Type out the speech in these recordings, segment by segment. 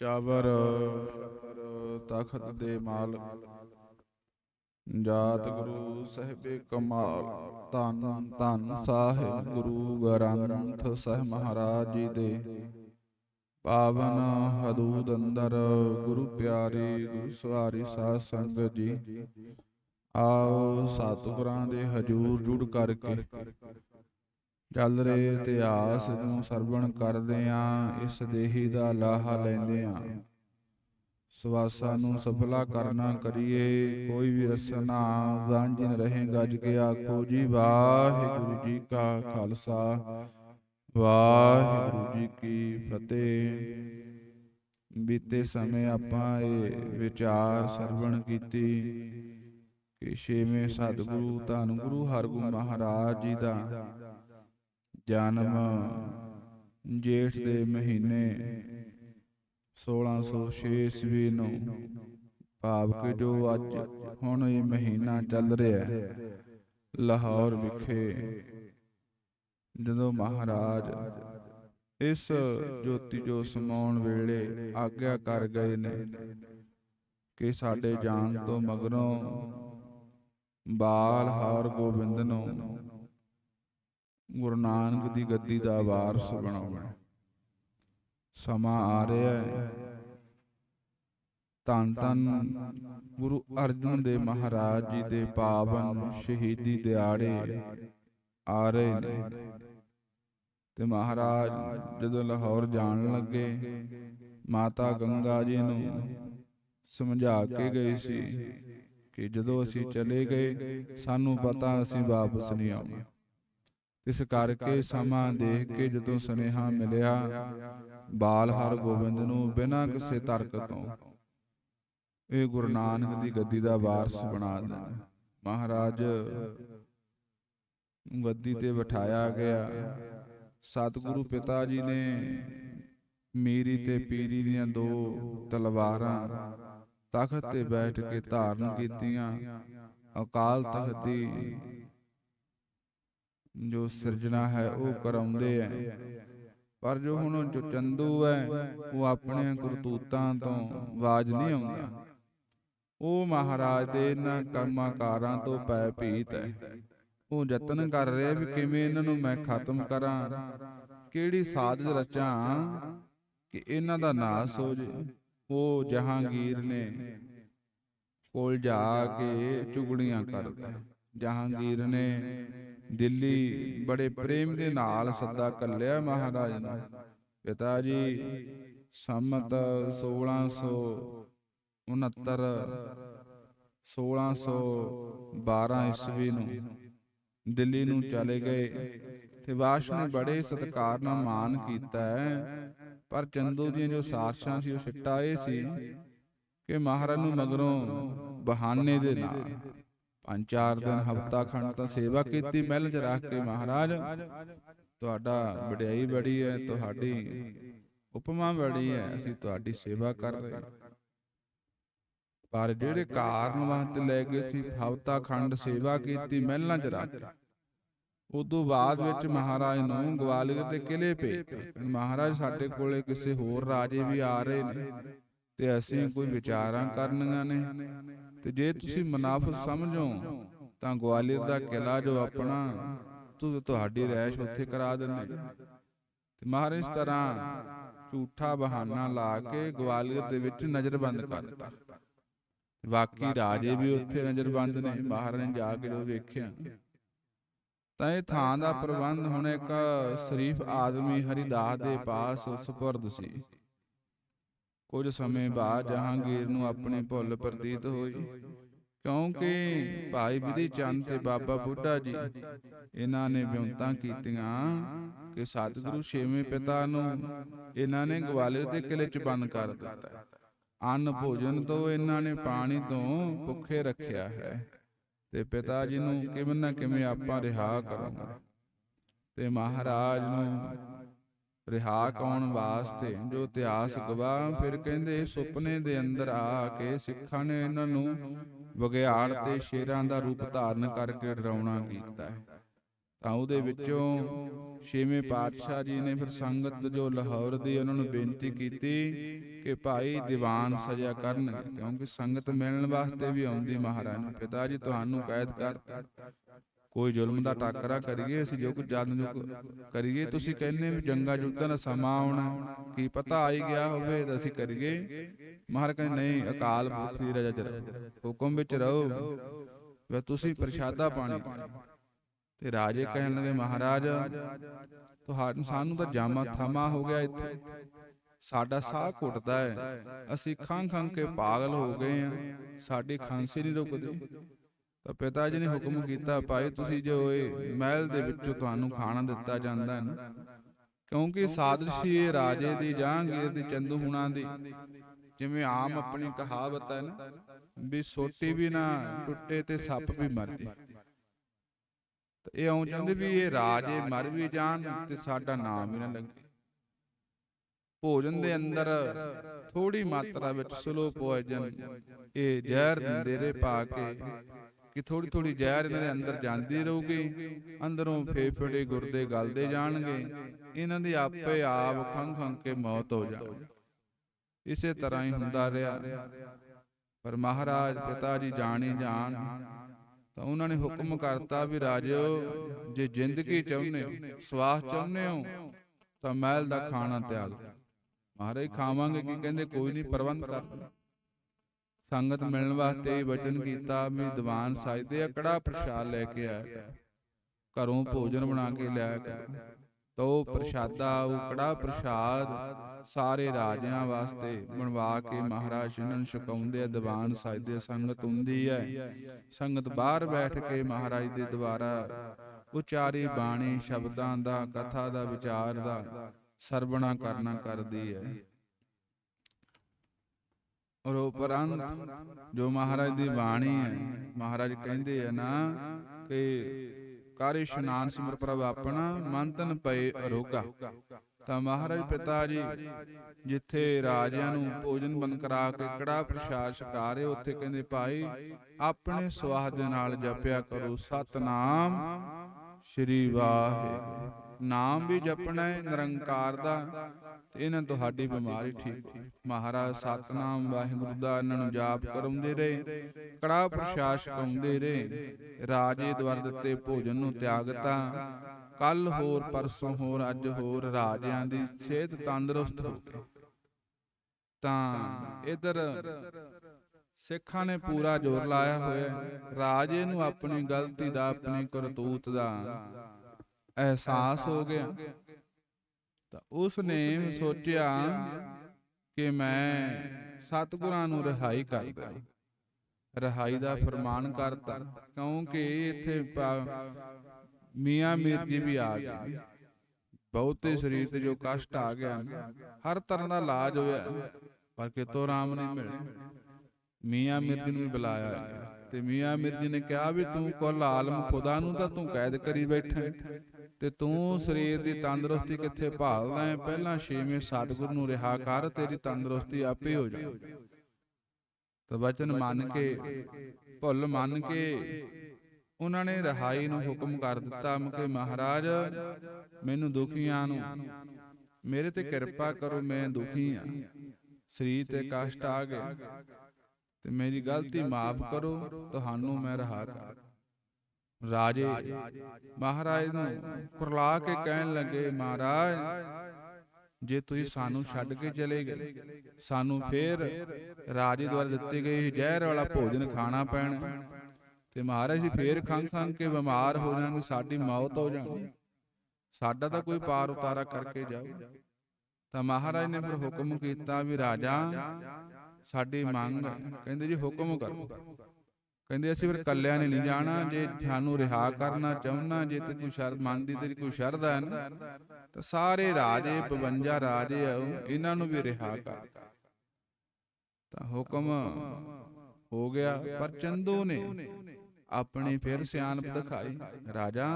ਚਾਵਰ ਤਖਤ ਦੇ ਮਾਲਕ ਜਾਤ ਗੁਰੂ ਸਾਹਿਬੇ ਕਮਾਲ, ਧੰਨ ਧੰਨ ਸਾਹਿਬ ਗੁਰੂ ਗ੍ਰੰਥ ਸਾਹਿਬ ਮਹਾਰਾਜ ਜੀ ਦੇ। ਪਾਵਨ ਹਦੂਦ ਅੰਦਰ ਗੁਰੂ ਪਿਆਰੇ ਗੁਰੂ ਸਵਾਰੀ ਸਾਧ ਸੰਗਤ ਜੀ, ਆਓ ਸਤਿਗੁਰਾਂ ਦੇ ਹਜੂਰ ਜੁੜ ਕਰਕੇ ਚੱਲ ਰਹੇ ਇਤਿਹਾਸ ਨੂੰ ਸਰਵਣ ਕਰਦੇ ਆਂ ਇਸ ਦੇਹੀ ਦਾ ਲਾਹਾ ਲੈਂਦੇ ਆਂ। ਸਵਾਸਾਂ ਨੂੰ ਸਫਲਾ ਕਰਨਾ ਕਰੀਏ ਕੋਈ ਵੀ ਰਸਨਾ ਵਾਂਝਨ ਰਹੇ ਗੱਜ ਕੇ ਆਖੋ ਜੀ ਵਾਹਿਗੁਰੂ ਜੀ ਕਾ ਖਾਲਸਾ। ਵਾਹਿਗੁਰੂ ਜੀ ਕੀ ਫਤਿਹ। ਬੀਤੇ ਸਮੇਂ ਆਪਾਂ ਇਹ ਵਿਚਾਰ ਸਰਵਣ ਕੀਤੀ। ਕਿ ਛੇਵੇਂ ਸਤਿਗੁਰੂ ਧੰਨ ਗੁਰੂ ਹਰਗੋਬਿੰਦ ਮਹਾਰਾਜ ਜੀ ਦਾ। ਜਨਮ ਜੇਠ ਦੇ ਮਹੀਨੇ 1606 ਈਸਵੀ ਨੂੰ ਭਾਵ ਕਿ ਜੋ ਅੱਜ ਹੁਣ ਇਹ ਮਹੀਨਾ ਚੱਲ ਰਿਹਾ ਹੈ, ਲਾਹੌਰ ਵਿਖੇ ਜਦੋਂ ਮਹਾਰਾਜ ਇਸ ਜੋਤੀ ਜੋ ਸਮਾਉਣ ਵੇਲੇ ਆਗਿਆ ਕਰ ਗਏ ਨੇ ਕਿ ਸਾਡੇ ਜਾਣ ਤੋਂ ਮਗਰੋਂ ਬਾਲ ਹਾਰ ਗੋਬਿੰਦ ਨੂੰ ਗੁਰੂ ਨਾਨਕ ਦੀ ਗੱਦੀ ਦਾ ਵਾਰਸ ਬਣਾਉਣਾ। ਸਮਾਂ ਆ ਰਿਹਾ ਹੈ। ਧੰਨ ਧੰਨ ਗੁਰੂ ਅਰਜਨ ਦੇਵ ਮਹਾਰਾਜ ਜੀ ਦੇ ਪਾਵਨ ਸ਼ਹੀਦੀ ਦਿਹਾੜੇ ਆ ਰਹੇ ਨੇ। ਤੇ ਮਹਾਰਾਜ ਜਦੋਂ ਲਾਹੌਰ ਜਾਣ ਲੱਗੇ, ਮਾਤਾ ਗੰਗਾ ਜੀ ਨੂੰ ਸਮਝਾ ਕੇ ਗਏ ਸੀ ਕਿ ਜਦੋਂ ਅਸੀਂ ਚਲੇ ਗਏ, ਸਾਨੂੰ ਪਤਾ ਅਸੀਂ ਵਾਪਸ ਨਹੀਂ ਆਉਣਾ। ਇਸ ਕਰਕੇ ਸਮਾਂ ਦੇਖ ਕੇ ਜਦੋਂ ਸੁਨੇਹਾ ਮਿਲਿਆ, ਬਾਲ ਹਰ ਗੋਬਿੰਦ ਨੂੰ ਬਿਨਾਂ ਕਿਸੇ ਤਰਕ ਤੋਂ। ਇਹ ਗੁਰੂ ਨਾਨਕ ਦੀ ਗੱਦੀ ਦਾ ਵਾਰਸ ਬਣਾ ਦੇਣਾ। ਮਹਾਰਾਜ, ਗੱਦੀ ਤੇ ਬਿਠਾਇਆ ਗਿਆ। ਸਤਿਗੁਰੂ ਪਿਤਾ ਜੀ ਨੇ ਮੀਰੀ ਤੇ ਪੀਰੀ ਦੀਆਂ ਦੋ ਤਲਵਾਰਾਂ ਤਖਤ ਤੇ ਬੈਠ ਕੇ ਧਾਰਨ ਕੀਤੀਆਂ। ਅਕਾਲ ਤਖਤ ਦੀ ਜੋ ਸਿਰਜਣਾ ਹੈ, ਉਹ ਕਰਾਉਂਦੇ ਐ। ਪਰ ਜੋ ਹੁਣ ਜੋ ਚੰਦੂ ਹੈ ਉਹ ਆਪਣੇ ਕਰਤੂਤਾਂ ਤੋਂ ਆਵਾਜ਼ ਨਹੀਂ ਆਉਂਦਾ। ਉਹ ਮਹਾਰਾਜ ਦੇ ਇਹਨਾਂ ਕਰਮਾਕਾਰਾਂ ਤੋਂ ਪੈ ਭੀਤ ਹੈ ਉਹ ਯਤਨ ਕਰ ਰਿਹਾ ਵੀ ਕਿਵੇਂ ਇਹਨਾਂ ਨੂੰ ਮੈਂ ਖਤਮ ਕਰਾਂ। ਕਿਹੜੀ ਸਾਜ਼ਿਸ਼ ਰਚਾਂ ਕਿ ਇਹਨਾਂ ਦਾ ਨਾਸ ਹੋ ਜੇ। ਉਹ ਜਹਾਂਗੀਰ ਨੇ ਕੋਲ ਜਾ ਕੇ ਚੁਗਲੀਆਂ ਕਰਦਾ। ਜਹਾਂਗੀਰ ਨੇ ਦਿੱਲੀ ਬੜੇ ਪ੍ਰੇਮ ਦੇ ਨਾਲ ਸੱਦਾ ਕੱਲਿਆ ਮਹਾਰਾਜ ਨੂੰ। ਪਿਤਾ ਜੀ ਸੰਮਤ 1669 1612 ਈਸਵੀ ਨੂੰ ਦਿੱਲੀ ਨੂੰ ਚਲੇ ਗਏ। ਤੇ ਵਾਸ਼ ਨੇ ਬੜੇ ਸਤਿਕਾਰ ਨਾਲ ਮਾਨ ਕੀਤਾ ਹੈ। ਪਰ ਚੰਦੂ ਦੀਆਂ ਜੋ ਸਾਰਸ਼ਾਂ ਸੀ ਉਹ ਸਿੱਟਾ ਇਹ ਸੀ ਕਿ ਮਹਾਰਾਜ ਨੂੰ ਮਗਰੋਂ ਬਹਾਨੇ ਦੇ ਨਾਲ ਪੰਜ ਚਾਰ ਦਿਨ ਹਫਤਾ ਖੰਡ ਤਾਂ ਸੇਵਾ ਕੀਤੀ ਮਹਿਲ 'ਚ ਰੱਖ ਕੇ ਮਹਾਰਾਜ। ਤੁਹਾਡਾ ਵਡਿਆਈ ਬੜੀ ਹੈ ਤੁਹਾਡੀ ਉਪਮਾ ਬੜੀ ਹੈ ਅਸੀਂ ਤੁਹਾਡੀ ਸੇਵਾ ਕਰ ਰਹੇ ਹਾਂ। ਪਰ ਜਿਹੜੇ ਕਾਰਨ ਵਾਸਤੇ ਲੈ ਕੇ ਸੀ ਹਫਤਾ ਖੰਡ ਸੇਵਾ ਕੀਤੀ ਮਹਿਲਾਂ 'ਚ ਰੱਖ ਉਦੋਂ ਬਾਅਦ ਵਿੱਚ ਮਹਾਰਾਜ ਨੂੰ ਗਵਾਲੀਅਰ ਦੇ ਕਿਲੇ ਭੇਜਿਆ ਮਹਾਰਾਜ ਸਾਡੇ ਕੋਲੇ ਕਿਸੇ ਹੋਰ ਰਾਜੇ ਵੀ ਆ ਰਹੇ ਨੇ। ਤੇ ਅਸੀਂ ਕੋਈ ਵਿਚਾਰਾਂ ਕਰਨੀਆਂ ਨੇ। ਤੇ ਜੇ ਤੁਸੀਂ ਮੁਨਾਫਤ ਸਮਝੋ ਤਾਂ ਗਵਾਲੀਅਰ ਦਾ ਕਿਲਾ ਜੋ ਆਪਣਾ ਤੂੰ ਤੁਹਾਡੀ ਰਹਿਸ਼ ਉੱਥੇ ਕਰਾ ਦਿੰਦੇ। ਤੇ ਮਹਾਰਾਜ ਤਰ੍ਹਾਂ ਝੂਠਾ ਬਹਾਨਾ ਲਾ ਕੇ ਗਵਾਲੀਅਰ ਦੇ ਵਿੱਚ ਨਜ਼ਰਬੰਦ ਕਰ ਦਿੱਤਾ। ਬਾਕੀ ਰਾਜੇ ਵੀ ਉੱਥੇ ਨਜ਼ਰਬੰਦ ਨੇ ਮਹਾਰਾਜ ਨੇ ਜਾ ਕੇ ਜੋ ਵੇਖਿਆ। ਤਾਂ ਇਹ ਥਾਂ ਦਾ ਪ੍ਰਬੰਧ ਹੁਣ ਇੱਕ ਸ਼ਰੀਫ ਆਦਮੀ ਹਰੀਦਾਸ ਦੇ ਪਾਸ ਸਪੁਰਦ ਸੀ। ਕੁਝ ਸਮੇਂ ਬਾਅਦ ਜਹਾਂਗੀਰ ਨੂੰ ਆਪਣੀ ਭੁੱਲ ਪ੍ਰਤੀਤ ਹੋਈ। ਕਿਉਂਕਿ ਭਾਈ ਵਿਧੀ ਚੰਦ ਤੇ ਬਾਬਾ ਬੁੱਢਾ ਜੀ, ਇਹਨਾਂ ਨੇ ਬਿਉਂਤਾਂ ਕੀਤੀਆਂ ਕਿ ਸਤਿਗੁਰੂ ਛੇਵੇਂ ਪਿਤਾ ਨੂੰ ਇਹਨਾਂ ਨੇ ਗਵਾਲੀਅਰ ਦੇ ਕਿਲੇ 'ਚ ਬੰਦ ਕਰ ਦਿੱਤਾ। ਅੰਨ ਭੋਜਨ ਤੋਂ ਇਹਨਾਂ ਨੇ ਪਾਣੀ ਤੋਂ ਭੁੱਖੇ ਰੱਖਿਆ ਹੈ ਤੇ ਪਿਤਾ ਜੀ ਨੂੰ ਕਿਵੇਂ ਨਾ ਕਿਵੇਂ ਆਪਾਂ ਰਿਹਾ ਕਰਾਂਗੇ। ਤੇ ਮਹਾਰਾਜ ਨੂੰ ਰਿਹਾ ਕੌਣ ਵਾਸਤੇ? ਜੋ ਇਤਿਹਾਸ ਗਵਾਹ ਫਿਰ ਕਹਿੰਦੇ ਸੁਪਨੇ ਦੇ ਅੰਦਰ ਆ ਕੇ ਸਿੱਖਾਂ ਨੇ ਇਹਨਾਂ ਨੂੰ ਬਗਿਆੜ ਤੇ ਸ਼ੇਰਾਂ ਦਾ ਰੂਪ ਧਾਰਨ ਕਰਕੇ ਡਰਾਉਣਾ ਕੀਤਾ ਹੈ। ਤਾਂ ਉਹਦੇ ਵਿੱਚੋਂ ਛੇਵੇਂ ਪਾਤਸ਼ਾਹ ਜੀ ਨੇ ਫਿਰ ਸੰਗਤ ਜੋ ਲਾਹੌਰ ਦੀ ਉਹਨਾਂ ਨੂੰ ਬੇਨਤੀ ਕੀਤੀ ਕਿ ਭਾਈ ਦੀਵਾਨ ਸਜਾ ਕਰਨ ਕਿਉਂਕਿ ਸੰਗਤ ਮਿਲਣ ਵਾਸਤੇ ਵੀ ਆਉਂਦੀ ਮਹਾਰਾਜ ਪਿਤਾ ਜੀ ਤੁਹਾਨੂੰ ਕੈਦ ਕਰਤਾ। ਕੋਈ ਜ਼ੁਲਮ ਦਾ ਟਾਕਰਾ ਕਰੀਏ, ਅਸੀਂ ਜੋ ਕੁਝ ਜਨ ਕਰੀਏ, ਤੁਸੀਂ ਕਹਿੰਦੇ ਵੀ ਜੰਗਾ ਜੁੱਧਾਂ ਦਾ ਸਮਾਂ ਆਉਣਾ, ਕੀ ਪਤਾ ਆਈ ਗਿਆ ਹੋਵੇ ਤਾਂ ਅਸੀਂ ਕਰੀਏ। ਮਹਾਰਾਜ ਕਹਿੰਦੇ, ਨਹੀਂ, ਅਕਾਲ ਪੁਰਖ ਦੀ ਰਜਾ ਚ ਹੁਕਮ ਵਿੱਚ ਰਹੋ। ਵੇ ਤੁਸੀਂ ਪ੍ਰਸ਼ਾਦਾ ਪਾਣੀ ਤੇ ਰਾਜੇ ਕਹਿਣ ਲੱਗੇ, ਮਹਾਰਾਜ, ਤੁਹਾਨੂੰ ਸਾਨੂੰ ਤਾਂ ਜਾਮਾ ਥਾਮਾ ਹੋ ਗਿਆ ਇੱਥੇ। ਸਾਡਾ ਸਾਹ ਘੁੱਟਦਾ ਹੈ। ਅਸੀਂ ਖੰਘ ਖੰਘ ਕੇ ਪਾਗਲ ਹੋ ਗਏ ਆ ਸਾਡੀ ਖਾਂਸੀ ਨਹੀਂ ਰੁਕਦੀ। ਤਾਂ ਪਿਤਾ ਜੀ ਨੇ ਹੁਕਮ ਕੀਤਾ, ਭਾਈ ਤੁਸੀਂ ਜੋ ਇਹ ਮਹਿਲ ਦੇ ਵਿੱਚੋਂ ਤੁਹਾਨੂੰ ਖਾਣਾ ਦਿੱਤਾ ਜਾਂਦਾ ਹੈ ਨਾ, ਕਿਉਂਕਿ ਸਾਦਸ਼ੀ ਇਹ ਰਾਜੇ ਦੀ ਜਹਾਂਗੀਰ ਦੀ ਚੰਦੂ ਹੁਣਾਂ ਦੀ ਜਿਵੇਂ ਆਮ ਆਪਣੀ ਕਹਾਵਤ ਹੈ ਨਾ, ਵੀ ਸੋਟੀ ਵੀ ਨਾ ਟੁੱਟੇ ਤੇ ਸੱਪ ਵੀ ਮਰ ਜੇ। ਇਹ ਆਉਂ ਚਾਹੁੰਦੇ ਵੀ ਇਹ ਰਾਜੇ ਮਰ ਵੀ ਜਾਣ ਤੇ ਸਾਡਾ ਨਾਮ ਵੀ ਨਾ ਲੱਗੇ। ਭੋਜਨ ਦੇ ਅੰਦਰ ਥੋੜੀ ਮਾਤਰਾ ਵਿੱਚ ਸਲੋ ਪੋਇਜਨ ਇਹ ਜ਼ਹਿਰ ਦਿੰਦੇ ਰੇ ਪਾ ਕੇ ਕਿ ਥੋੜੀ ਥੋੜੀ ਜ਼ਹਿਰ ਇਹਨਾਂ ਦੇ ਅੰਦਰ ਜਾਂਦੀ ਰਹੂਗੀ ਅੰਦਰੋਂ ਫੇਫੜੇ ਗੁਰਦੇ ਗਲਦੇ ਜਾਣਗੇ ਇਹਨਾਂ ਦੀ ਆਪੇ ਆਪ ਖੰਘ ਖੰਘ ਕੇ ਮੌਤ ਹੋ ਜਾਊਗੀ ਇਸੇ ਤਰ੍ਹਾਂ ਹੀ ਹੁੰਦਾ ਰਿਹਾ। ਪਰ ਮਹਾਰਾਜ ਪਿਤਾ ਜੀ ਜਾਣੀ ਜਾਣ ਤਾਂ ਉਹਨਾਂ ਨੇ ਹੁਕਮ ਕਰਤਾ ਵੀ ਰਾਜਿਓ ਜੇ ਜ਼ਿੰਦਗੀ ਚਾਹੁੰਦੇ ਹੋ ਸਵਾਸ ਚਾਹੁੰਦੇ ਹੋ ਤਾਂ ਮਹਿਲ ਦਾ ਖਾਣਾ ਤਿਆਗ। ਮਹਾਰਾਜ ਖਾਵਾਂਗੇ ਕੀ ਕਹਿੰਦੇ ਕੋਈ ਨਹੀਂ ਪ੍ਰਬੰਧ ਕਰ। ਸੰਗਤ ਮਿਲਣ ਵਾਸਤੇ ਵਚਨ ਕੀਤਾ ਵੀ ਦੀਵਾਨ ਸਾਜਦੇ ਆ ਕੜਾ ਪ੍ਰਸ਼ਾਦ ਲੈ ਕੇ ਆਇਆ। ਘਰੋਂ ਭੋਜਨ ਬਣਾ ਕੇ ਕਰ। ਤਾਂ ਪ੍ਰਸ਼ਾਦਾ ਉਹ ਕੜਾ ਪ੍ਰਸ਼ਾਦ ਸਾਰੇ ਰਾਜਿਆਂ ਵਾਸਤੇ ਬਣਵਾ ਕੇ ਮਹਾਰਾਜ ਇਹਨਾਂ ਨੂੰ ਛਕਾਉਂਦੇ ਆ ਦੀਵਾਨ ਸਾਜਦੇ ਸੰਗਤ ਹੁੰਦੀ ਹੈ। ਸੰਗਤ ਬਾਹਰ ਬੈਠ ਕੇ ਮਹਾਰਾਜ ਦੇ ਦੁਆਰਾ ਉਚਾਰੀ ਬਾਣੀ ਸ਼ਬਦਾਂ ਦਾ ਕਥਾ ਦਾ ਵਿਚਾਰ ਦਾ ਸਰਵਣਾ ਕਰਨਾ ਕਰਦੀ ਹੈ। ਔਰ ਉਪਰੰਤ ਜੋ ਮਹਾਰਾਜ ਦੀ ਬਾਣੀ ਹੈ ਮਹਾਰਾਜ ਕਹਿੰਦੇ ਆ ਨਾ ਕਿ ਕਰ ਇਸ਼ਨਾਨ ਸਿਮਰ ਪ੍ਰਭ ਆਪਣਾ ਮਨ ਤਨ ਪਏ ਅਰੋਗਾ। ਤਾਂ ਮਹਾਰਾਜ ਪਿਤਾ ਜੀ ਜਿੱਥੇ ਰਾਜਿਆਂ ਨੂੰ ਭੋਜਨ ਬੰਦ ਕਰਾ ਕੇ ਕੜਾ ਪ੍ਰਸ਼ਾਦ ਛਕਾਰੇ ਉੱਥੇ ਕਹਿੰਦੇ ਭਾਈ ਆਪਣੇ ਸਵਾਹ ਦੇ ਨਾਲ ਜਪਿਆ ਕਰੋ ਸਤਨਾਮ। ਸ਼੍ਰੀ ਵਾਹਿਗੁਰੂ। ਨਾਮ ਵੀ ਜਪਣਾ ਹੈ ਨਿਰੰਕਾਰ ਦਾ। ਤੇ ਇਹਨਾਂ ਤੁਹਾਡੀ ਬਿਮਾਰੀ ਠੀਕ ਮਹਾਰਾਜ ਸਤਨਾਮ, ਵਾਹਿਗੁਰੂ ਦਾ ਇਹਨਾਂ ਨੂੰ ਜਾਪ ਕਰਾਉਂਦੇ ਰਹੇ ਕੜਾ ਪ੍ਰਸ਼ਾਦ ਛਕਾਉਂਦੇ ਰਹੇ, ਰਾਜੇ ਦਵਾਰ ਦਿੱਤੇ ਭੋਜਨ ਨੂੰ ਤਿਆਗਤਾ ਕੱਲ ਹੋਰ, ਪਰਸੋਂ ਹੋਰ, ਅੱਜ ਹੋਰ ਰਾਜਿਆਂ ਦੀ ਸਿਹਤ ਤੰਦਰੁਸਤ ਹੋ ਗਈ। ਤਾਂ ਇਧਰ ਸਿੱਖਾਂ ਨੇ ਪੂਰਾ ਜ਼ੋਰ ਲਾਇਆ ਹੋਇਆ ਰਾਜੇ ਨੂੰ ਆਪਣੀ ਗਲਤੀ ਦਾ, ਆਪਣੀ ਕਰਤੂਤ ਦਾ ਅਹਿਸਾਸ ਹੋ ਗਿਆ। ਤਾਂ ਉਸ ਨੇ ਸੋਚਿਆ ਕਿ ਮੈਂ ਸਤਿਗੁਰਾਂ ਨੂੰ ਰਿਹਾਈ ਕਰਦਾ ਰਿਹਾਈ ਦਾ ਫਰਮਾਨ ਕਰਤਾ ਕਿਉਂਕਿ ਇੱਥੇ ਮੀਆਂ ਮੀਰ ਜੀ ਵੀ ਆ ਗਏ। ਬਹੁਤੇ ਸਰੀਰ ਤੇ ਜੋ ਕਸ਼ਟ ਆ ਗਿਆ ਹਰ ਤਰ੍ਹਾਂ ਦਾ ਇਲਾਜ ਹੋਇਆ। ਪਰ ਕਿਤੋਂ ਆਰਾਮ ਨਹੀਂ ਮਿਲਿਆ। ਮੀਆਂ ਮੀਰ ਜੀ ਨੂੰ ਵੀ ਬੁਲਾਇਆ ਤੇ ਮੀਆਂ ਮੀਰ ਜੀ ਨੇ ਕਿਹਾ ਵੀ ਤੂੰ ਕੁੱਲ ਆਲਮ ਖੁਦਾ ਨੂੰ ਤਾਂ ਤੂੰ ਕੈਦ ਕਰੀ ਬੈਠਾ ਤੇ ਤੂੰ ਸਰੀਰ ਦੀ ਤੰਦਰੁਸਤੀ ਕਿੱਥੇ ਭਾਲਦਾ ਹੈ? ਪਹਿਲਾਂ ਛੇਵੇਂ ਸਤਿਗੁਰ ਨੂੰ ਰਿਹਾ ਕਰ ਤੇਰੀ ਤੰਦਰੁਸਤੀ ਆਪੇ ਹੋ ਜਾਊ ਤਾਂ ਵਚਨ ਮੰਨ ਕੇ ਭੁੱਲ ਮੰਨ ਕੇ ਉਹਨਾਂ ਨੇ ਰਹਾਈ ਨੂੰ ਹੁਕਮ ਕਰ ਦਿੱਤਾ। ਕਿ ਮਹਾਰਾਜ ਮੈਨੂੰ ਦੁਖੀਆਂ ਨੂੰ ਮੇਰੇ ਤੇ ਕਿਰਪਾ ਕਰੋ ਮੈਂ ਦੁਖੀ ਹਾਂ। ਸਰੀਰ ਤੇ ਕਸ਼ਟ ਆ ਗਏ। ਤੇ ਮੇਰੀ ਗਲਤੀ ਮਾਫ ਕਰੋ ਤੁਹਾਨੂੰ ਮੈਂ ਰਹਾ ਕਰ। ਰਾਜੇ ਮਹਾਰਾਜ ਨੂੰ ਕੁਰਲਾ ਕੇ ਕਹਿਣ ਲੱਗੇ ਮਹਾਰਾਜ ਜੇ ਤੁਸੀਂ ਸਾਨੂੰ ਛੱਡ ਕੇ ਚਲੇ ਗਏ ਸਾਨੂੰ ਫੇਰ ਰਾਜੇ ਦੁਆਰਾ ਦਿੱਤੇ ਗਏ ਜ਼ਹਿਰ ਵਾਲਾ ਭੋਜਨ ਖਾਣਾ ਪੈਣਾ। ਤੇ ਮਹਾਰਾਜ ਜੀ ਫੇਰ ਖੰਘ ਖੰਘ ਕੇ ਬਿਮਾਰ ਹੋ ਜਾਣਗੇ ਸਾਡੀ ਮੌਤ ਹੋ ਜਾਣੀ। ਸਾਡਾ ਤਾਂ ਕੋਈ ਪਾਰ ਉਤਾਰਾ ਕਰਕੇ ਜਾਓ ਤਾਂ ਮਹਾਰਾਜ ਨੇ ਫਿਰ ਹੁਕਮ ਕੀਤਾ ਵੀ ਰਾਜਾ ਸਾਡੀ ਮੰਗ। ਕਹਿੰਦੇ ਜੀ ਹੁਕਮ ਕਰੋ। ਕਹਿੰਦੇ ਅਸੀਂ ਫਿਰ ਕੱਲਿਆਂ ਨੇ ਨਹੀਂ ਜਾਣਾ। ਜੇ ਸਾਨੂੰ ਰਿਹਾ ਕਰਨਾ ਚਾਹੁੰਨਾ ਜੇ ਤੇ ਕੋਈ ਸ਼ਰਤ ਮੰਨਦੀ ਤੇਰੀ ਕੋਈ ਸ਼ਰਤ ਹੈ ਨਾ। ਤਾਂ ਸਾਰੇ ਰਾਜੇ 52 ਰਾਜੇ ਆ ਇਹਨਾਂ ਨੂੰ ਵੀ ਰਿਹਾ ਕਰ। ਤਾਂ ਹੁਕਮ ਹੋ ਗਿਆ ਪਰ ਚੰਦੂ ਨੇ ਆਪਣੀ ਫਿਰ ਸਿਆਣਪ ਦਿਖਾਈ। ਰਾਜਾ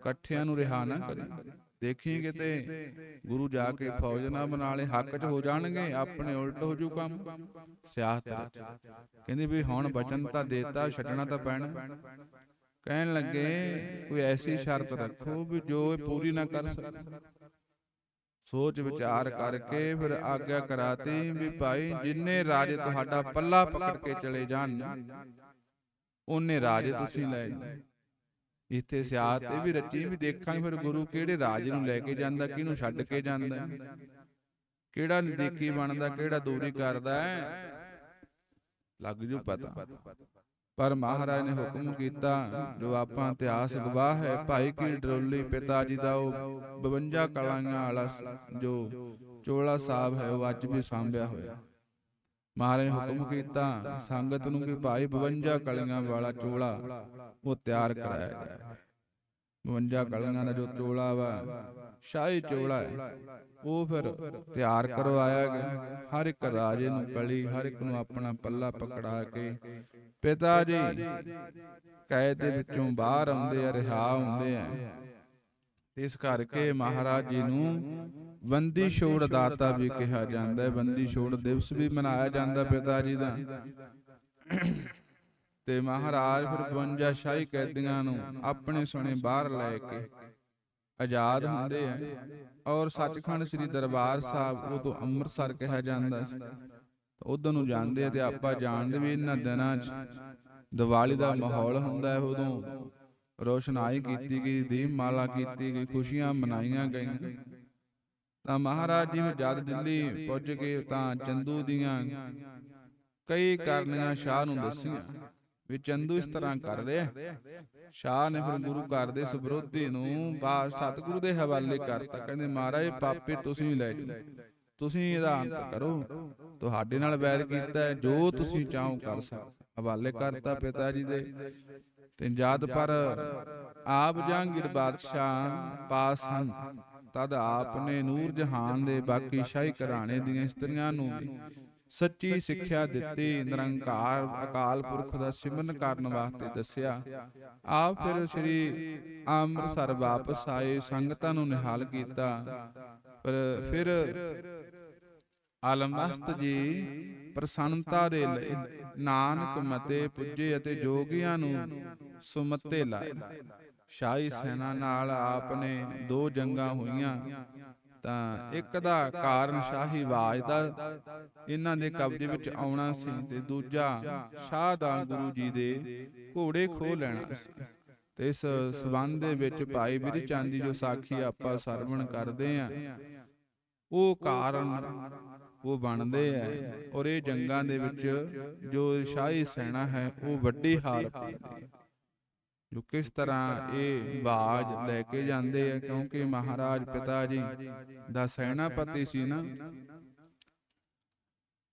ਇਕੱਠਿਆਂ ਨੂੰ ਰਿਹਾ ਨਾ ਕਰੀ। ਦੇਖੀ ਕਿਤੇ ਗੁਰੂ ਜਾ ਕੇ ਫੌਜ ਨਾ ਬਣਾ ਲੇ ਹੱਕ 'ਚ ਹੋ ਜਾਣਗੇ, ਆਪਣੇ ਉਲਟ ਹੋ ਜੂ ਕੰਮ। ਸਿਆਸਤ ਵਿੱਚ ਕਹਿੰਦੇ ਵੀ ਹੁਣ ਬਚਨ ਤਾਂ ਦੇਤਾ, ਛੱਡਣਾ ਤਾਂ ਪੈਣਾ। ਕਹਿਣ ਲੱਗੇ, ਕੋਈ ਐਸੀ ਸ਼ਰਤ ਰੱਖੋ ਵੀ ਜੋ ਇਹ ਪੂਰੀ ਨਾ ਕਰ ਸਕੇ। ਸੋਚ ਵਿਚਾਰ ਕਰਕੇ ਫਿਰ ਆਗਿਆ ਕਰਾਤੀ ਵੀ ਭਾਈ ਜਿੰਨੇ ਰਾਜੇ ਤੁਹਾਡਾ ਪੱਲਾ ਪਕੜ ਕੇ ਚਲੇ ਜਾਣ, ਉਹਨੇ ਰਾਜੇ ਤੁਸੀਂ ਲੈ ਜਾਓ ਇੱਥੇ ਸਿਆਤ ਇਹ ਵੀ ਰਚੀ ਵੀ ਦੇਖਾਂਗੇ ਫਿਰ ਗੁਰੂ ਕਿਹੜੇ ਰਾਜ ਨੂੰ ਲੈ ਕੇ ਜਾਂਦਾ ਕਿਹਨੂੰ ਛੱਡ ਕੇ ਜਾਂਦਾ? ਕਿਹੜਾ ਨਜ਼ਦੀਕੀ ਬਣਦਾ ਕਿਹੜਾ ਦੂਰੀ ਕਰਦਾ ਹੈ? ਲੱਗ ਜੂ ਪਤਾ। ਪਰ ਮਹਾਰਾਜ ਨੇ ਹੁਕਮ ਕੀਤਾ ਜੋ ਆਪਾਂ ਇਤਿਹਾਸ ਗਵਾਹ ਹੈ ਭਾਈ ਕੀ ਡਰੋਲੀ ਪਿਤਾ ਜੀ ਦਾ ਉਹ 52 ਕਲਾਂਆਂ ਵਾਲਾ ਜੋ ਚੋਲਾ ਸਾਹਿਬ ਹੈ ਉਹ ਅੱਜ ਵੀ ਸਾਂਭਿਆ ਹੋਇਆ। ਮਹਾਰਾਜ ਨੇ ਹੁਕਮ ਕੀਤਾ ਸੰਗਤ ਨੂੰ ਕਿ ਭਾਈ 52 ਕਲੀਆਂ ਵਾਲਾ ਚੋਲਾ ਉਹ ਤਿਆਰ ਕਰਾਇਆ ਗਿਆ। 52 ਕਲੀਆਂ ਦਾ ਜੋ ਚੋਲਾ ਵਾ ਸ਼ਾਹੀ ਚੋਲਾ ਹੈ ਉਹ ਫਿਰ ਤਿਆਰ ਕਰਵਾਇਆ ਗਿਆ। ਹਰ ਇੱਕ ਰਾਜੇ ਨੂੰ ਕਲੀ ਹਰ ਇੱਕ ਨੂੰ ਆਪਣਾ ਪੱਲਾ ਪਕੜਾ ਕੇ ਪਿਤਾ ਜੀ ਕੈਦ ਦੇ ਵਿੱਚੋਂ ਬਾਹਰ ਆਉਂਦੇ ਆ ਰਿਹਾ ਹੁੰਦੇ ਆ। ਇਸ ਕਰਕੇ ਮਹਾਰਾਜ ਜੀ ਨੂੰ ਬੰਦੀ ਛੋੜ ਦਾਤਾ ਵੀ ਕਿਹਾ ਜਾਂਦਾ ਹੈ ਬੰਦੀ ਛੋੜ ਦਿਵਸ ਵੀ ਮਨਾਇਆ ਜਾਂਦਾ ਪਿਤਾ ਜੀ ਦਾ। ਤੇ ਮਹਾਰਾਜ ਫਿਰ 52 ਸ਼ਾਹੀ ਕੈਦੀਆਂ ਨੂੰ ਆਪਣੇ ਸੁਣੇ ਬਾਹਰ ਲੈ ਕੇ ਆਜ਼ਾਦ ਹੁੰਦੇ ਆ। ਔਰ ਸੱਚਖੰਡ ਸ੍ਰੀ ਦਰਬਾਰ ਸਾਹਿਬ ਉਹ ਤੋਂ ਅੰਮ੍ਰਿਤਸਰ ਕਿਹਾ ਜਾਂਦਾ ਸੀ। ਉਧਰ ਨੂੰ ਜਾਂਦੇ ਆ ਤੇ ਆਪਾਂ ਜਾਣਦੇ ਵੀ ਇਹਨਾਂ ਦਿਨਾਂ 'ਚ ਦੀਵਾਲੀ ਦਾ ਮਾਹੌਲ ਹੁੰਦਾ ਹੈ ਉਦੋਂ। ਰੋਸ਼ਨਾਈ ਕੀਤੀ ਗਈ ਦੀਪਮਾਲਾ ਕੀਤੀ ਗਈ ਖੁਸ਼ੀਆਂ ਮਨਾਈਆਂ ਗਈਆਂ। ਤਾਂ ਮਹਾਰਾਜ ਜੀ ਜਦ ਦਿੱਲੀ ਪੁੱਜ ਗਏ ਤਾਂ ਚੰਦੂ ਦੀਆਂ ਕਈ ਕਰਨੀਆਂ ਸ਼ਾਹ ਨੂੰ ਦੱਸੀਆਂ ਵੀ ਚੰਦੂ ਇਸ ਤਰ੍ਹਾਂ ਕਰ ਰਿਹਾ। ਸ਼ਾਹ ਨੇ ਫਿਰ ਗੁਰੂ ਘਰ ਦੇ ਇਸ ਵਿਰੋਧੀ ਨੂੰ ਬਾਹਰ ਸਤਿਗੁਰੂ ਦੇ ਹਵਾਲੇ ਕਰਤਾ ਕਹਿੰਦੇ ਮਹਾਰਾਜ ਪਾਪੇ ਤੁਸੀਂ ਲੈ ਜਾਓ। ਤੁਸੀਂ ਇਹਦਾ ਅੰਤ ਕਰੋ। ਤੁਹਾਡੇ ਨਾਲ ਵੈਰ ਕੀਤਾ ਜੋ ਤੁਸੀਂ ਚਾਹੋ ਕਰ ਸਕੋ। ਹਵਾਲੇ ਕਰਤਾ ਪਿਤਾ ਜੀ ਦੇ। ਤੇ ਜਦ ਪਰ ਆਪ ਜਹਾਂਗੀਰ ਬਾਦਸ਼ਾਹ ਪਾਸ ਹਨ। ਤਦ ਆਪ ਨੇ ਨੂਰ ਜਹਾਨ ਦੇ ਬਾਕੀ ਸ਼ਾਹੀ ਘਰਾਣੇ ਦੀਆਂ ਇਸਤਰੀਆਂ ਨੂੰ ਵੀ ਸੱਚੀ ਸਿੱਖਿਆ ਦਿੱਤੀ ਨਿਰੰਕਾਰ ਅਕਾਲ ਪੁਰਖ ਦਾ ਸਿਮਰਨ ਕਰਨ ਵਾਸਤੇ ਦੱਸਿਆ। ਆਪ ਫਿਰ ਸ੍ਰੀ ਅੰਮ੍ਰਿਤਸਰ ਵਾਪਸ ਆਏ ਸੰਗਤਾਂ ਨੂੰ ਨਿਹਾਲ ਕੀਤਾ। ਪਰ ਫਿਰ ਆਲਮਸਤ ਜੀ, ਪ੍ਰਸੰਨਤਾ ਦੇ ਲਈ ਨਾਨਕ ਮਤੇ ਪੁੱਜੇ ਅਤੇ ਜੋਗੀਆਂ ਨੂੰ ਸੁਮਤੇ ਲਾਏ ਸ਼ਾਹੀ ਸੈਨਾ ਨਾਲ ਆਪ ਦੋ ਜੰਗਾਂ ਹੋਈਆਂ, ਤਾਂ ਇੱਕ ਦਾ ਕਾਰਨ ਸ਼ਾਹੀ ਬਾਜ ਦਾ, ਇਹਨਾਂ ਦੇ ਕਬਜ਼ੇ ਵਿੱਚ ਆਉਣਾ ਸੀ ਤੇ ਦੂਜਾ ਸ਼ਾਹ ਦਾ ਗੁਰੂ ਜੀ ਦੇ ਘੋੜੇ ਖੋਹ ਲੈਣਾ ਸੀ। ਤੇ ਇਸ ਸਬੰਧ ਦੇ ਵਿੱਚ ਭਾਈ ਬਿਰੀ ਚੰਦ ਜੋ ਸਾਖੀ ਆਪਾਂ ਸਰਵਣ ਕਰਦੇ ਆ ਉਹ ਕਾਰਨ ਉਹ ਬਣਦੇ ਆ ਔਰ ਇਹ ਜੰਗਾਂ ਦੇ ਵਿੱਚ ਜੋ ਸ਼ਾਹੀ ਸੈਨਾ ਹੈ, ਉਹ ਵੱਡੀ ਹਾਰ ਪਾਉਂਦੀ ਜੋ ਕਿਸ ਤਰ੍ਹਾਂ ਇਹ ਬਾਜ ਲੈ ਕੇ ਜਾਂਦੇ ਆ, ਕਿਉਂਕਿ ਮਹਾਰਾਜ ਪਿਤਾ ਜੀ ਦਾ ਸੈਨਾਪਤੀ ਸੀ ਨਾ,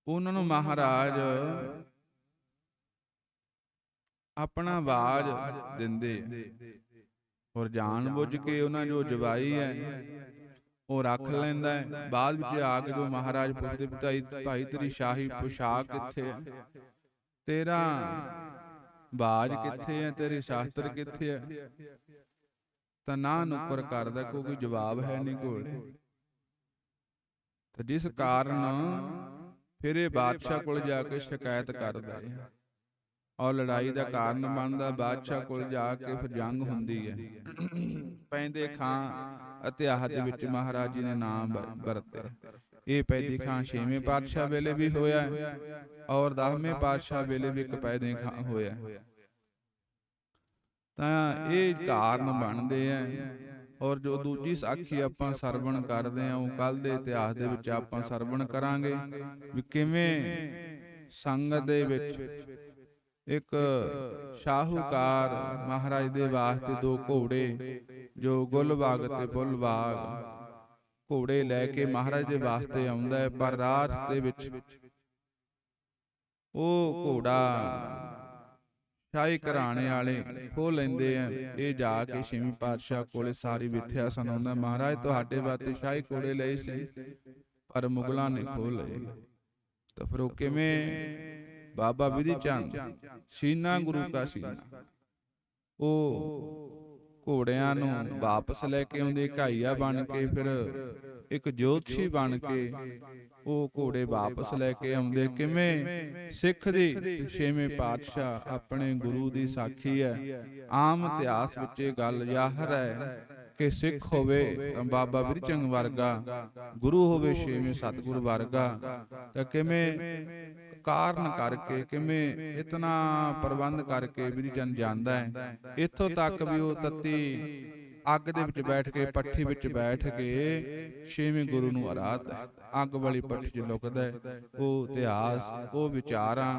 ਉਹਨਾਂ ਨੂੰ ਮਹਾਰਾਜ ਆਪਣਾ ਬਾਜ ਦਿੰਦੇ ਔਰ ਜਾਣ ਬੁੱਝ ਕੇ ਉਹਨਾਂ ਜੋ ਜਵਾਈ ਹੈ ਉਹ ਰੱਖ ਲੈਂਦਾ ਹੈ। ਬਾਅਦ ਵਿੱਚ ਆ ਕੇ ਜੋ ਮਹਾਰਾਜ ਪੁੱਛਦੇ ਭਾਈ ਭਾਈ ਤੇਰੀ ਸ਼ਾਹੀ ਪੁਸ਼ਾਕ ਕਿੱਥੇ ਹੈ ਤੇਰਾ ਬਾਜ ਕਿੱਥੇ ਹੈ ਤੇਰੇ ਸ਼ਾਸਤਰ ਕਿੱਥੇ ਹੈ ਤਾਂ ਨਾ ਨੁਕਰ ਕਰਦਾ ਕੋਈ ਜਵਾਬ ਹੈ ਨਹੀਂ ਕੋਲੇ। ਤਾਂ ਜਿਸ ਕਾਰਨ ਫਿਰ ਇਹ ਬਾਦਸ਼ਾਹ ਕੋਲ ਜਾ ਕੇ ਸ਼ਿਕਾਇਤ ਕਰਦਾ ਹੈ ਔਰ ਲੜਾਈ ਦਾ ਕਾਰਨ ਬਣਦਾ ਬਾਦਸ਼ਾਹ ਕੋਲ ਜਾ ਕੇ ਫਿਰ ਜੰਗ ਹੁੰਦੀ ਹੈ। ਪੈਂਦੇ ਖਾਂ ਇਤਿਹਾਸ ਦੇ ਵਿੱਚ ਮਹਾਰਾਜ ਜੀ ਨੇ ਨਾਮ ਵ- ਵਰਤਿਆ ਇਹ ਪੈਦੀ ਖਾਂ ਛੇਵੇਂ ਪਾਤਸ਼ਾਹ ਵੇਲੇ ਵੀ ਹੋਇਆ ਔਰ 10ਵੇਂ ਪਾਤਸ਼ਾਹ ਵੇਲੇ ਵੀ ਇੱਕ ਪੈਦੇ ਖਾਂ ਹੋਇਆ। ਤਾਂ ਇਹ ਕਾਰਨ ਬਣਦੇ ਆ ਔਰ ਜੋ ਦੂਜੀ ਸਾਖੀ ਆਪਾਂ ਸਰਵਣ ਕਰਦੇ ਆ ਉਹ ਕੱਲ ਦੇ ਇਤਿਹਾਸ ਦੇ ਵਿੱਚ ਆਪਾਂ ਸਰਵਣ ਕਰਾਂਗੇ ਵੀ ਕਿਵੇਂ ਸੰਗਤ ਦੇ ਵਿੱਚ ਇੱਕ ਸ਼ਾਹੂਕਾਰ ਮਹਾਰਾਜ ਦੇ ਵਾਸਤੇ ਦੋ ਘੋੜੇ ਜੋ ਗੁੱਲਬਾਗ ਤੇ ਬੁੱਲਬਾਗ ਘੋੜੇ ਲੈ ਕੇ ਮਹਾਰਾਜ ਦੇ ਵਾਸਤੇ ਆਉਂਦਾ ਹੈ ਪਰ ਰਾਤ ਦੇ ਵਿੱਚ ਉਹ ਘੋੜਾ ਸ਼ਾਹੀ ਘਰਾਣੇ ਵਾਲੇ ਖੋ ਲੈਂਦੇ ਆ ਇਹ ਜਾ ਕੇ ਛੇਵੀਂ ਪਾਤਸ਼ਾਹ ਕੋਲੇ ਸਾਰੀ ਵਿਥਿਆ ਸੁਣਾਉਂਦਾ ਮਹਾਰਾਜ ਤੁਹਾਡੇ ਵਾਸਤੇ ਸ਼ਾਹੀ ਘੋੜੇ ਲਏ ਸੀ ਪਰ ਮੁਗਲਾਂ ਨੇ ਖੋ ਲਏ। ਤਾਂ ਫਿਰ ਉਹ ਕਿਵੇਂ ਬਾਬਾ ਵਿਧੀ ਚੰਦ ਸੀਨਾ ਗੁਰੂ ਕਾ ਸੀਨਾ। ਉਹ ਘੋੜਿਆਂ ਨੂੰ ਵਾਪਸ ਲੈ ਕੇ ਆਉਂਦੇ ਘਾਈਆ ਬਣ ਕੇ ਫਿਰ ਇੱਕ ਜੋਤਸ਼ੀ ਬਣ ਕੇ ਉਹ ਘੋੜੇ ਵਾਪਸ ਲੈ ਕੇ ਆਉਂਦੇ। ਕਿਵੇਂ? ਸਿੱਖ ਦੀ ਛੇਵੇਂ ਪਾਤਸ਼ਾਹ ਆਪਣੇ ਗੁਰੂ ਦੀ ਸਾਖੀ ਹੈ। ਆਮ ਇਤਿਹਾਸ ਵਿੱਚ ਇਹ ਗੱਲ ਜ਼ਾਹਰ ਹੈ ਕਿ ਸਿੱਖ ਹੋਵੇ ਤਾਂ ਬਾਬਾ ਵਿਰਚੰਗ ਵਰਗਾ ਗੁਰੂ ਹੋਵੇ ਛੇਵੇਂ ਸਤਿਗੁਰ ਵਰਗਾ। ਤਾਂ ਕਿਵੇਂ? ਕਾਰਨ ਕਰਕੇ ਕਿਵੇਂ ਇਤਨਾ ਪ੍ਰਬੰਧ ਕਰਕੇ ਵਿਰਚੰਦ ਜਾਂਦਾ ਹੈ। ਇੱਥੋਂ ਤੱਕ ਵੀ ਉਹ ਤੱਤੀ ਅੱਗ ਦੇ ਵਿੱਚ ਬੈਠ ਕੇ ਪੱਠੀ ਵਿੱਚ ਬੈਠ ਕੇ ਛੇਵੇਂ ਗੁਰੂ ਨੂੰ ਆਰਾਧਦਾ ਹੈ ਅੱਗ ਵਾਲੀ ਪੱਠੀ 'ਚ ਲੁਕਦਾ ਹੈ। ਉਹ ਇਤਿਹਾਸ ਉਹ ਵਿਚਾਰਾਂ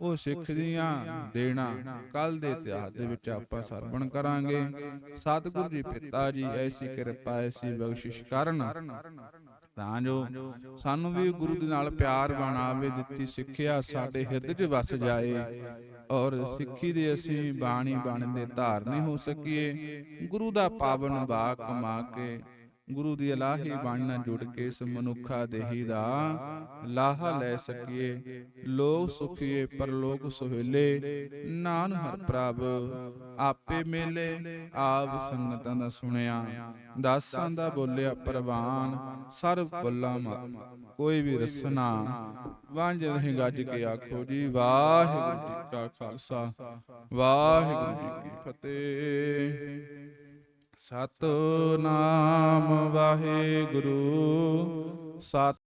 ਉਹ ਸਿੱਖ ਦੀਆਂ ਦੇਣਾ। ਕੱਲ ਦੇ ਇਤਿਹਾਸ ਦੇ ਵਿੱਚ ਆਪਾਂ ਸਰਵਣ ਕਰਾਂਗੇ। ਸਤਿਗੁਰੂ ਜੀ ਪਿਤਾ ਜੀ ਐਸੀ ਕਿਰਪਾ ਐਸੀ ਬਖਸ਼ਿਸ਼ ਕਰਨ। ਤਾਂ ਜੋ ਸਾਨੂੰ ਵੀ ਗੁਰੂ ਦੇ ਨਾਲ ਪਿਆਰ ਬਣਾਵੇ ਦਿੱਤੀ ਸਿੱਖਿਆ ਸਾਡੇ ਹਿਰਦੇ 'ਚ ਵਸ ਜਾਏ। ਔਰ ਸਿੱਖੀ ਦੇ ਅਸੀਂ ਬਾਣੀ ਬਾਣੀ ਦੇ ਧਾਰਨੀ ਹੋ ਸਕੀਏ। ਗੁਰੂ ਦਾ ਪਾਵਨ ਬਾਗ ਕਮਾ ਕੇ ਗੁਰੂ ਦੀ ਇਲਾਹੀ ਬਾਣੀ ਨਾਲ ਜੁੜ ਕੇ ਇਸ ਮਨੁੱਖਾ ਦੇਹੀ ਦਾ ਲਾਹਾ ਲੈ ਸਕੀਏ। ਲੋਕ ਸੁਖੀਏ, ਪਰਲੋਕ ਸੁਹੇਲੇ ਨਾਨ ਹਰ ਪ੍ਰਭ, ਆਪੇ ਮੇਲੇ, ਆਪ ਸੰਗਤਾਂ ਦਾ ਸੁਣਿਆ। ਦਾਸਾਂ ਦਾ ਬੋਲਿਆ ਪ੍ਰਵਾਨ, ਸਰਬ ਬੱਲਾ ਕੋਈ ਵੀ ਰਸਨਾ। ਵਾਂਝ ਰਹੇ ਗੱਜ ਕੇ ਆਖੋ ਜੀ, ਵਾਹਿਗੁਰੂ ਜੀ ਕਾ ਖਾਲਸਾ, ਵਾਹਿਗੁਰੂ ਜੀ ਕੀ ਫਤਿਹ। ਸਤਨਾਮ ਵਾਹਿਗੁਰੂ। ਸਤ